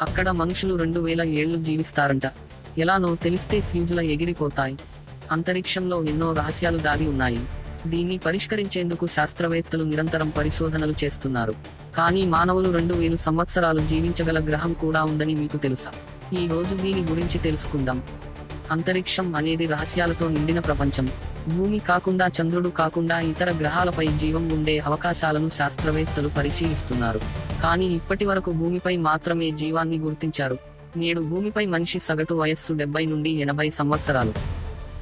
అక్కడ మనుషులు రెండు వేల ఏళ్ళు జీవిస్తారంట. ఎలానో తెలిస్తే ఫ్యూజుల ఎగిరిపోతాయి. అంతరిక్షంలో ఎన్నో రహస్యాలు దాగి ఉన్నాయి. దీన్ని పరిష్కరించేందుకు శాస్త్రవేత్తలు నిరంతరం పరిశోధనలు చేస్తున్నారు. కానీ మానవులు రెండు వేలు సంవత్సరాలు జీవించగల గ్రహం కూడా ఉందని మీకు తెలుసా? ఈ రోజు దీని గురించి తెలుసుకుందాం. అంతరిక్షం అనేది రహస్యాలతో నిండిన ప్రపంచం. భూమి కాకుండా చంద్రుడు కాకుండా ఇతర గ్రహాలపై జీవం ఉండే అవకాశాలను శాస్త్రవేత్తలు పరిశీలిస్తున్నారు. కానీ ఇప్పటి వరకు భూమిపై మాత్రమే జీవాన్ని గుర్తించారు. నేడు భూమిపై మనిషి సగటు వయస్సు డెబ్బై నుండి ఎనభై సంవత్సరాలు.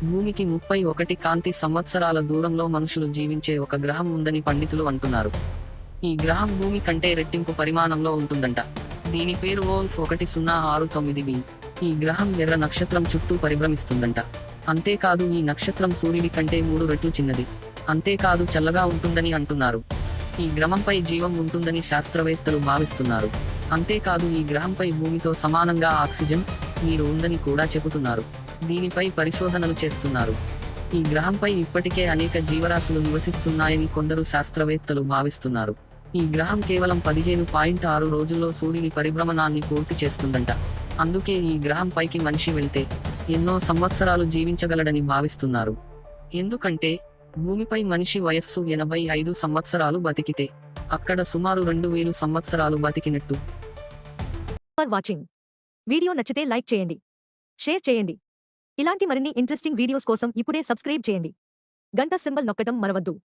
భూమికి ముప్పై ఒకటి కాంతి సంవత్సరాల దూరంలో మనుషులు జీవించే ఒక గ్రహం ఉందని పండితులు అంటున్నారు. ఈ గ్రహం భూమి కంటే రెట్టింపు పరిమాణంలో ఉంటుందంట. దీని పేరు ఓల్ఫ్ ఒకటి సున్నా ఆరు తొమ్మిది బి. ఈ గ్రహం ఎర్ర నక్షత్రం చుట్టూ పరిభ్రమిస్తుందంట. అంతేకాదు ఈ నక్షత్రం సూర్యుడి కంటే మూడు రెట్లు చిన్నది. అంతేకాదు చల్లగా ఉంటుందని అంటున్నారు. ఈ గ్రహంపై జీవం ఉంటుందని శాస్త్రవేత్తలు భావిస్తున్నారు. అంతేకాదు ఈ గ్రహంపై భూమితో సమానంగా ఆక్సిజన్ నీరు ఉందని కూడా చెబుతున్నారు. దీనిపై పరిశోధనలు చేస్తున్నారు. ఈ గ్రహంపై ఇప్పటికే అనేక జీవరాశులు నివసిస్తున్నాయని కొందరు శాస్త్రవేత్తలు భావిస్తున్నారు. ఈ గ్రహం కేవలం పదిహేను పాయింట్ ఆరు రోజుల్లో సూర్యుని పరిభ్రమణాన్ని పూర్తి చేస్తుందంట. అందుకే ఈ గ్రహంపైకి మనిషి వెళ్తే ఎన్నో సంవత్సరాలు జీవించగలడని భావిస్తున్నారు. ఎందుకంటే భూమిపై మనిషి వయస్సు ఎనభై ఐదు సంవత్సరాలు బతికితే అక్కడ సుమారు రెండు వేలు సంవత్సరాలు బతికినట్టు. వాచింగ్ వీడియో నచ్చితే లైక్ చేయండి. షేర్ చేయండి. ఇలాంటి మరిన్ని ఇంట్రెస్టింగ్ వీడియోస్ కోసం ఇప్పుడే సబ్స్క్రైబ్ చేయండి. గంట సింబల్ నొక్కటం మరవద్దు.